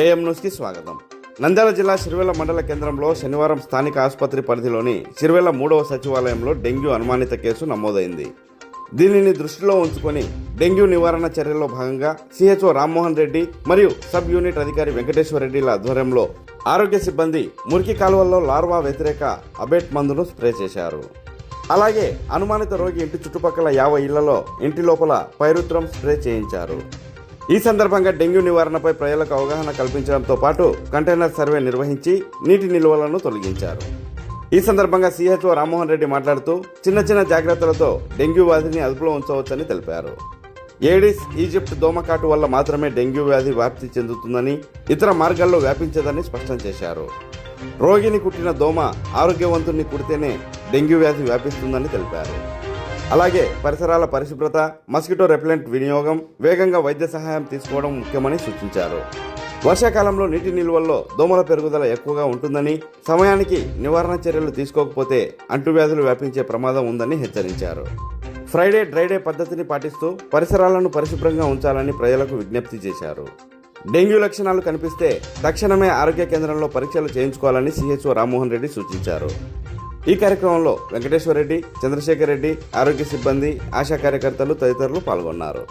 AM న్యూస్కి స్వాగతం. నంద్యాల జిల్లా సిరివెల్ల మండల కేంద్రంలో శనివారం స్థానిక ఆసుపత్రి పరిధిలోని సిరివెల్ల మూడవ సచివాలయంలో డెంగ్యూ అనుమానిత కేసు నమోదైంది. దీనిని దృష్టిలో ఉంచుకొని డెంగ్యూ నివారణ చర్యల్లో భాగంగా సిహెచ్ఓ రామ్మోహన్ రెడ్డి మరియు సబ్ యూనిట్ అధికారి వెంకటేశ్వర రెడ్డిల ఆధ్వర్యంలో ఆరోగ్య సిబ్బంది మురికి కాలువల్లో లార్వా వ్యతిరేక అబేట్ మందును స్ప్రే చేశారు. అలాగే అనుమానిత రోగి ఇంటి చుట్టుపక్కల యాభై ఇళ్ళలో ఇంటి లోపల పైరుత్రం స్ప్రే చేయించారు. ఈ సందర్భంగా డెంగ్యూ నివారణపై ప్రజలకు అవగాహన కల్పించడంతో పాటు కంటైనర్ సర్వే నిర్వహించి నీటి నిల్వలను తొలగించారు. ఈ సందర్భంగా సిహెచ్ఓ రామ్మోహన్ రెడ్డి మాట్లాడుతూ చిన్న చిన్న జాగ్రత్తలతో డెంగ్యూ వ్యాధిని అదుపులో ఉంచవచ్చని తెలిపారు. ఏడిస్ ఈజిప్ట్ దోమకాటు వల్ల మాత్రమే డెంగ్యూ వ్యాధి వ్యాప్తి చెందుతుందని ఇతర మార్గాల్లో వ్యాపించదని స్పష్టం చేశారు. రోగిని కుట్టిన దోమ ఆరోగ్యవంతుణ్ణి కుడితేనే డెంగ్యూ వ్యాధి వ్యాపిస్తుందని తెలిపారు. అలాగే పరిసరాల పరిశుభ్రత మస్కిటో రెప్లెంట్ వినియోగం వేగంగా వైద్య సహాయం తీసుకోవడం ముఖ్యమని సూచించారు. వర్షాకాలంలో నీటి నిల్వల్లో దోమల పెరుగుదల ఎక్కువగా ఉంటుందని సమయానికి నివారణ చర్యలు తీసుకోకపోతే అంటువ్యాధులు వ్యాపించే ప్రమాదం ఉందని హెచ్చరించారు. ఫ్రైడే డ్రైడే పద్ధతిని పాటిస్తూ పరిసరాలను పరిశుభ్రంగా ఉంచాలని ప్రజలకు విజ్ఞప్తి చేశారు. డెంగ్యూ లక్షణాలు కనిపిస్తే తక్షణమే ఆరోగ్య కేంద్రంలో పరీక్షలు చేయించుకోవాలని సిహెచ్ఓ రామ్మోహన్ రెడ్డి సూచించారు. ఈ కార్యక్రమంలో వెంకటేశ్వర రెడ్డి చంద్రశేఖర్ రెడ్డి ఆరోగ్య సిబ్బంది ఆశా కార్యకర్తలు తదితరులు పాల్గొన్నారు.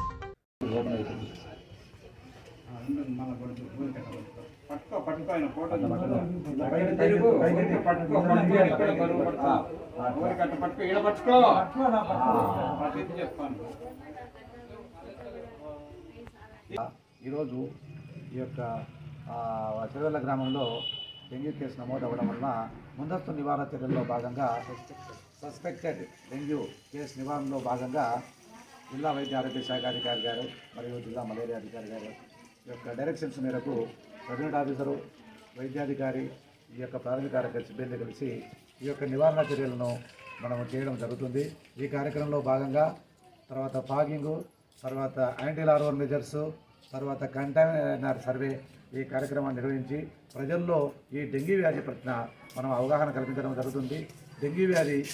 ఈరోజు ఈ యొక్క ఆ, గ్రామంలో డెంగ్యూ కేసు నమోదు అవ్వడం వలన ముందస్తు నివారణ చర్యల్లో భాగంగా సస్పెక్టెడ్ డెంగ్యూ కేసు నివారణలో భాగంగా జిల్లా వైద్య ఆరోగ్య శాఖ అధికారి గారు మరియు జిల్లా మలేరియా అధికారి గారు ఈ యొక్క డైరెక్షన్స్ మేరకు రెవెన్యూ ఆఫీసరు వైద్యాధికారి ఈ యొక్క ప్రాథమిక ఆరోగ్య సిబ్బంది కలిసి ఈ యొక్క నివారణ చర్యలను మనం చేయడం జరుగుతుంది. ఈ కార్యక్రమంలో భాగంగా తర్వాత ఫాగింగు తర్వాత యాంటీ లార్వర్ మెజర్సు తర్వాత కంటైనర్ సర్వే ఈ కార్యక్రమాన్ని నిర్వహించి ప్రజల్లో ఈ డెంగీ వ్యాధి పట్ల మనం అవగాహన కల్పించడం జరుగుతుంది. డెంగీ వ్యాధి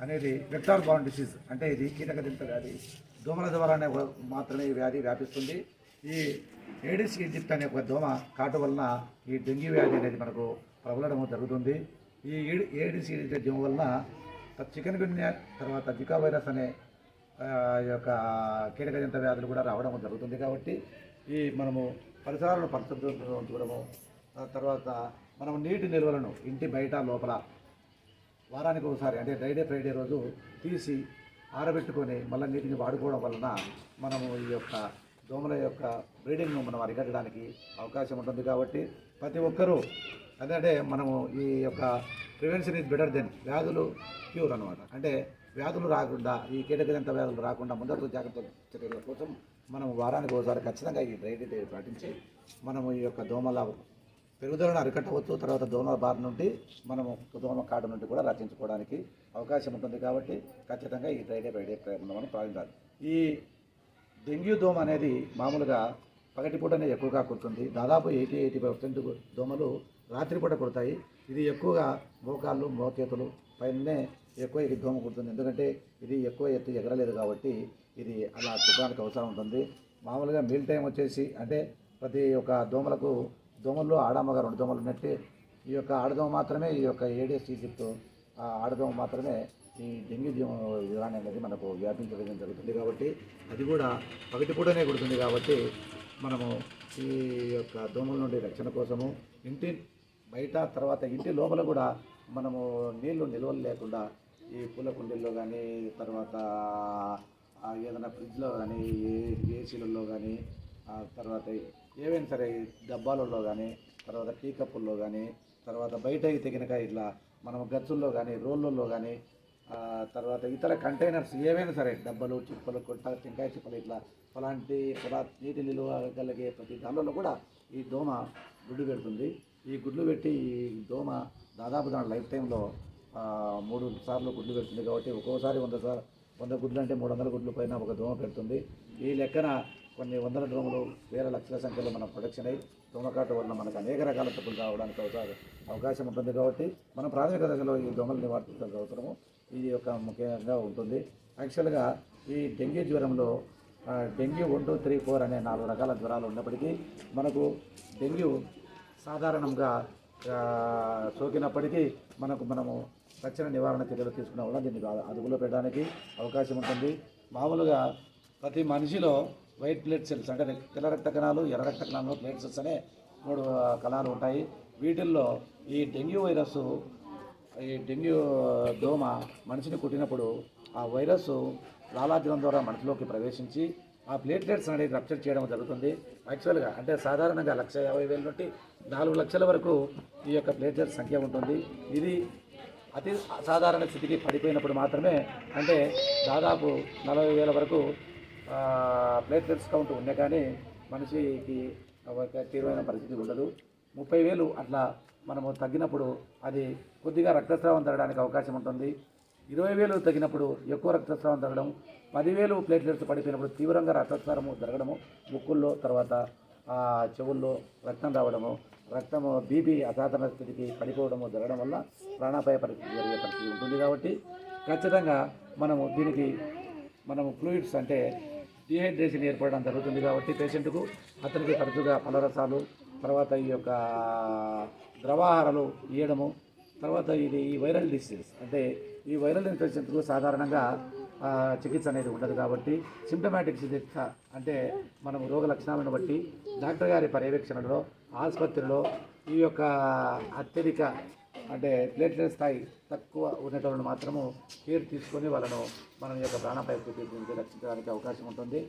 అనేది వెక్టార్ బాండ్ డిసీజ్ అంటే ఇది కీటకజంత వ్యాధి. దోమల ద్వారానే మాత్రమే ఈ వ్యాధి వ్యాపిస్తుంది. ఈ ఏడిస్ ఈజిప్ట్ అనే ఒక దోమ కాటు వలన ఈ డెంగ్యూ వ్యాధి అనేది మనకు ప్రబలడం జరుగుతుంది. ఈ ఏడి- ఏడిస్ ఈజిప్ట్ దోమ వలన చికెన్ గున్యా తర్వాత జికా వైరస్ అనే యొక్క కీటకజంత వ్యాధులు కూడా రావడం జరుగుతుంది కాబట్టి ఈ మనము పరిసరాలను పరిశుభ్రంగా ఉంచడము తర్వాత మనం నీటి నిల్వలను ఇంటి బయట లోపల వారానికి ఒకసారి అంటే డ్రైడే ఫ్రైడే రోజు తీసి ఆరబెట్టుకొని మళ్ళీ నీటిని వాడుకోవడం వలన మనము ఈ యొక్క దోమల యొక్క బ్రీడింగ్ను మనం అరికట్టడానికి అవకాశం ఉంటుంది కాబట్టి ప్రతి ఒక్కరూ అదే మనము ఈ యొక్క ప్రివెన్షన్ ఈజ్ బెటర్ దెన్ వ్యాధులు క్యూర్ అనమాట అంటే వ్యాధులు రాకుండా ఈ కీటకజంత వ్యాధులు రాకుండా ముందస్తు జాగ్రత్త చర్యల కోసం మనం వారానికి ఒకసారి ఖచ్చితంగా ఈ డ్రైనేజ్ డే పాటించి మనము ఈ యొక్క దోమల పెరుగుదలను అరికట్టవచ్చు. తర్వాత దోమల బారి నుండి మనము దోమ కాటు నుండి కూడా రక్షించుకోవడానికి అవకాశం ఉంటుంది కాబట్టి ఖచ్చితంగా ఈ డ్రైడే ఫ్రైడే మనం ప్రారంభించాలి ఈ డెంగ్యూ దోమ అనేది మామూలుగా పగటిపూటనే ఎక్కువగా కుడుతుంది. దాదాపు ఎయిటీ ఎయిటీ పర్సెంట్ దోమలు రాత్రిపూట కుడతాయి. ఇది ఎక్కువగా మోకాళ్ళు మోకేతులు పైననే ఎక్కువ ఇది దోమ కుడుతుంది. ఎందుకంటే ఇది ఎక్కువ ఎత్తు ఎగరలేదు కాబట్టి ఇది అలా కుట్టడానికి అవసరం ఉంటుంది. మామూలుగా మీల్ టైం వచ్చేసి అంటే ప్రతి ఒక్క దోమలకు దోమల్లో ఆడమ్మగా రెండు దోమలు ఉన్నట్టు ఈ యొక్క ఆడదోమ మాత్రమే ఈ యొక్క ఏడిఎస్ ఈజిప్ట్ ఆ ఆడదోమ మాత్రమే ఈ డెంగ్యూ జ్వరం విధానం అనేది మనకు వ్యాపించడం జరుగుతుంది కాబట్టి అది కూడా పగటిపూటనే కుడుతుంది కాబట్టి మనము ఈ యొక్క దోమల నుండి రక్షణ కోసము ఇంటి బయట తర్వాత ఇంటి లోపల కూడా మనము నీళ్ళు నిల్వలు లేకుండా ఈ పూల కుండీల్లో కానీ తర్వాత ఏదైనా ఫ్రిడ్జ్లో కానీ ఏసీలలో కానీ తర్వాత ఏవైనా సరే డబ్బాలలో కానీ తర్వాత టీ కప్పుల్లో కానీ తర్వాత బయట తెగినక ఇట్లా మనం గచ్చుల్లో కానీ రోళ్ళల్లో కానీ తర్వాత ఇతర కంటైనర్స్ ఏవైనా సరే డబ్బలు చిప్పలు కొట్ట టెంకాయ చిప్పలు ఇట్లా అలాంటి పొలా నీటి నిలువ కలిగే ప్రతి దానిలో కూడా ఈ దోమ గుడ్డు పెడుతుంది ఈ గుడ్లు పెట్టి ఈ దోమ దాదాపు దాని లైఫ్ టైంలో మూడు సార్లు గుడ్లు పెడుతుంది కాబట్టి ఒక్కోసారి వంద సార్ వంద గుడ్లు అంటే మూడు వందల గుడ్లు పైన ఒక దోమ పెడుతుంది. ఈ లెక్కన కొన్ని వందల దోమలు వేల లక్షల సంఖ్యలో మనం ప్రొడక్షన్ అయ్యి దోమకాటు వలన మనకు అనేక రకాల తప్పులు రావడానికి అవసరం అవకాశం ఉంటుంది కాబట్టి మనం ప్రాథమిక దశలో ఈ దోమలు నివారించాల్సిన అవసరము ఇది ఒక ముఖ్యంగా ఉంటుంది. యాక్చువల్గా ఈ dengue జ్వరంలో dengue one two three four అనే నాలుగు రకాల జ్వరాలు ఉన్నప్పటికీ మనకు డెంగ్యూ సాధారణంగా సోకినప్పటికీ మనకు మనము తక్షణ నివారణ చర్యలు తీసుకున్న వల్ల దీన్ని అదుపులో పెట్టడానికి అవకాశం ఉంటుంది. మామూలుగా ప్రతి మనిషిలో వైట్ బ్లడ్ సెల్స్ అంటే తెల్ల రక్త కణాలు ఎర్ర రక్త కణాలు ప్లేట్ సెల్స్ అనే మూడు కణాలు ఉంటాయి. వీటిల్లో ఈ డెంగ్యూ వైరస్ ఈ డెంగ్యూ దోమ మనిషిని కుట్టినప్పుడు ఆ వైరస్ లాలాజలం ద్వారా మనిషిలోకి ప్రవేశించి ఆ ప్లేట్లెట్స్ అనేది రప్చర్ చేయడం జరుగుతుంది. యాక్చువల్గా అంటే సాధారణంగా లక్ష యాభై వేల నుండి నాలుగు లక్షల వరకు ఈ యొక్క ప్లేట్లెట్స్ సంఖ్య ఉంటుంది. ఇది అతి అసాధారణ స్థితికి పడిపోయినప్పుడు మాత్రమే అంటే దాదాపు నలభై వేల వరకు ప్లేట్లెట్స్ కౌంట్ ఉండే కానీ మనిషికి ఒక తీవ్రమైన పరిస్థితి ఉండదు. ముప్పై వేలు అట్లా మనము తగ్గినప్పుడు అది కొద్దిగా రక్తస్రావం జరగడానికి అవకాశం ఉంటుంది. ఇరవై వేలు తగినప్పుడు ఎక్కువ రక్తస్రావం జరగడం పదివేలు ప్లేట్లెట్స్ పడిపోయినప్పుడు తీవ్రంగా రక్తస్రావము జరగడము ముక్కుల్లో తర్వాత చెవుల్లో రక్తం రావడము రక్తము బీపీ అసాధారణ స్థితికి పడిపోవడము జరగడం వల్ల ప్రాణాపాయ పరిస్థితి జరిగే పరిస్థితి ఉంటుంది కాబట్టి ఖచ్చితంగా మనము దీనికి మనము ఫ్లూయిడ్స్ అంటే డిహైడ్రేషన్ ఏర్పడడం జరుగుతుంది కాబట్టి పేషెంట్కు అతనికి తరచుగా పలరసాలు తర్వాత ఈ యొక్క ద్రవాహారాలు ఇవ్వడము తర్వాత ఇది ఈ వైరల్ డిసీజ్. అంటే ఈ వైరల్ ఇన్ఫెక్షన్కు సాధారణంగా చికిత్స అనేది ఉండదు కాబట్టి సిమ్టమాటిక్ చికిత్స అంటే మనం రోగ లక్షణాలను బట్టి డాక్టర్ గారి పర్యవేక్షణలో ఆసుపత్రిలో ఈ యొక్క అత్యధిక అంటే ప్లేట్లెట్ స్థాయి తక్కువ ఉండేటోళ్ళని మాత్రము కేర్ తీసుకొని వాళ్ళను మనం యొక్క ప్రాణాపాయ స్థితి నుంచి రక్షించడానికి అవకాశం ఉంటుంది.